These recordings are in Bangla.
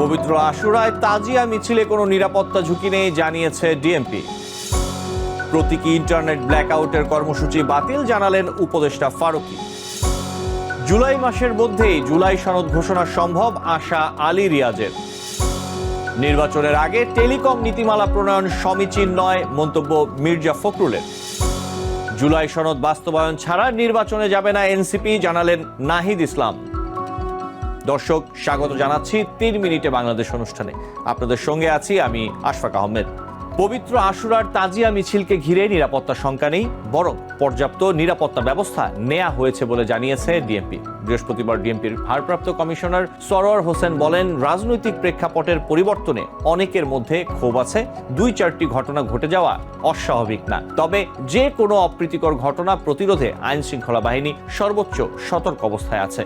পবিত্র আশুরায় তাজিয়া মিছিলে কোনো নিরাপত্তা ঝুঁকি নেই, জানিয়েছে ডিএমপি প্রতীকী ইন্টারনেট ব্ল্যাকআউটের কর্মসূচি বাতিল, জানালেন উপদেষ্টা ফারুকি। জুলাই মাসের মধ্যেই জুলাই সনদ ঘোষণা সম্ভব, আশা আলী রিয়াজের। নির্বাচনের আগে টেলিকম নীতিমালা প্রণয়ন সমীচীন নয়, মন্তব্য মির্জা ফখরুলের। জুলাই সনদ বাস্তবায়ন ছাড়া নির্বাচনে যাবে না এনসিপি, জানালেন নাহিদ ইসলাম। দর্শক, স্বাগত জানাচ্ছি তিন মিনিটে বাংলাদেশ অনুষ্ঠানে। আপনাদের সঙ্গে আছি আমি আশফাক আহমেদ। পবিত্র আশুরার তাজিয়া মিছিলকে ঘিরে নিরাপত্তা শঙ্কা নেই, বরং পর্যাপ্ত নিরাপত্তা ব্যবস্থা নেওয়া হয়েছে বলে জানিয়েছে ডিএমপি বৃহস্পতিবার ডিএমপির ভারপ্রাপ্ত কমিশনার সরোয়ার হোসেন বলেন, রাজনৈতিক প্রেক্ষাপটের পরিবর্তনে অনেকের মধ্যে ক্ষোভ আছে, দুই চারটি ঘটনা ঘটে যাওয়া অস্বাভাবিক না। তবে যে কোনো অপ্রীতিকর ঘটনা প্রতিরোধে আইন শৃঙ্খলা বাহিনী সর্বোচ্চ সতর্ক অবস্থায় আছে।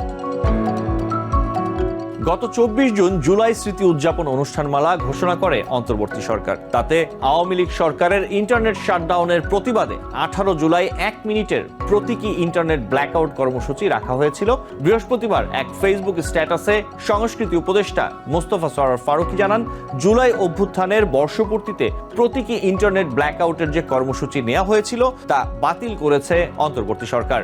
গত চব্বিশ জুন জুলাই স্মৃতি উদযাপন অনুষ্ঠানমালা ঘোষণা করে অন্তর্বর্তী সরকার। তাতে আওয়ামী লীগ সরকারের ইন্টারনেট শাটডাউনের প্রতিবাদে আঠারো জুলাই এক মিনিটের প্রতীকী ইন্টারনেট ব্ল্যাকআউট কর্মসূচি রাখা হয়েছিল। বৃহস্পতিবার এক ফেসবুক স্ট্যাটাসে সংস্কৃতি উপদেষ্টা মোস্তফা সরার ফারুকি জানান, জুলাই অভ্যুত্থানের বর্ষপূর্তিতে প্রতীকী ইন্টারনেট ব্ল্যাকআউটের যে কর্মসূচি নেওয়া হয়েছিল তা বাতিল করেছে অন্তর্বর্তী সরকার।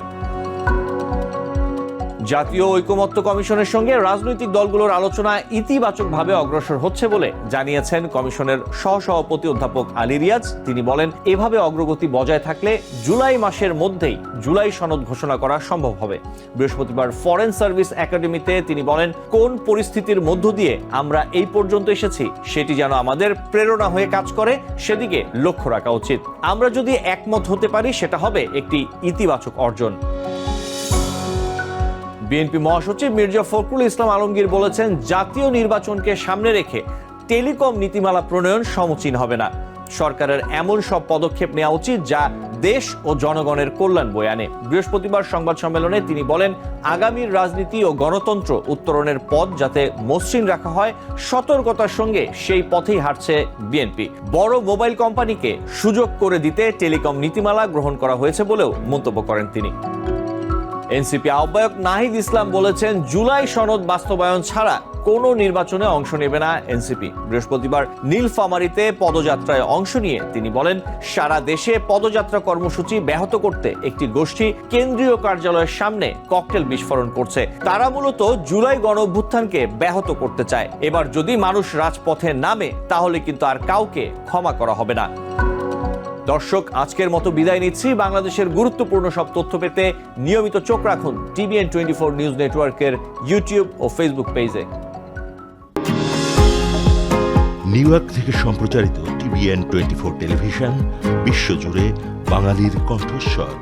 জাতীয় ঐকমত্য কমিশনের সঙ্গে রাজনৈতিক দলগুলোর আলোচনা ইতিবাচকভাবে অগ্রসর হচ্ছে বলে জানিয়েছেন কমিশনের সহসভাপতি অধ্যাপক আলী রিয়াজ। তিনি বলেন, এভাবে অগ্রগতি বজায় থাকলে জুলাই মাসের মধ্যেই জুলাই সনদ ঘোষণা করা সম্ভব হবে। বৃহস্পতিবার ফরেন সার্ভিস একাডেমিতে তিনি বলেন, কোন পরিস্থিতির মধ্য দিয়ে আমরা এই পর্যন্ত এসেছি, সেটি যেন আমাদের প্রেরণা হয়ে কাজ করে, সেদিকে লক্ষ্য রাখা উচিত। আমরা যদি একমত হতে পারি, সেটা হবে একটি ইতিবাচক অর্জন। বিএনপি মহাসচিব মির্জা ফখরুল ইসলাম আলমগীর বলেছেন, জাতীয় নির্বাচনকে সামনে রেখে টেলিকম নীতিমালা প্রণয়ন সমচীন হবে না। সরকারের এমন সব পদক্ষেপ নেওয়া উচিত যা দেশ ও জনগণের কল্যাণ বয়ে আনে। বৃহস্পতিবার সংবাদ সম্মেলনে তিনি বলেন আগামীর রাজনীতি ও গণতন্ত্র উত্তরণের পথ যাতে মসৃণ রাখা হয়, সতর্কতার সঙ্গে সেই পথেই হাঁটছে বিএনপি। বড় মোবাইল কোম্পানিকে সুযোগ করে দিতে টেলিকম নীতিমালা গ্রহণ করা হয়েছে বলেও মন্তব্য করেন তিনি। এনসিপি আহ্বায়ক নাহিদ ইসলাম বলেছেন, জুলাই সনদ বাস্তবায়ন ছাড়া কোনো নির্বাচনে অংশ নেবে না এনসিপি। বৃহস্পতিবার নীলফামারীতে পদযাত্রায় অংশ নিয়ে তিনি বলেন, সারা দেশে পদযাত্রা কর্মসূচি ব্যাহত করতে একটি গোষ্ঠী কেন্দ্রীয় কার্যালয়ের সামনে ককটেল বিস্ফোরণ করছে। তারা মূলত জুলাই গণ অভ্যুত্থানকে ব্যাহত করতে চায়। এবার যদি মানুষ রাজপথে নামে, তাহলে কিন্তু আর কাউকে ক্ষমা করা হবে না। দর্শক, আজকের মতো বিদায় নিচ্ছি। বাংলাদেশের গুরুত্বপূর্ণ সব তথ্য পেতে নিয়মিত চোখ রাখুন টিভিএন টোয়েন্টি ফোর নিউজ নেটওয়ার্কের ইউটিউব ও ফেসবুক পেজে। নিউ ইয়র্ক থেকে সম্প্রচারিত টিভিএন টোয়েন্টি ফোর টেলিভিশন, বিশ্বজুড়ে বাঙালির কণ্ঠস্বর।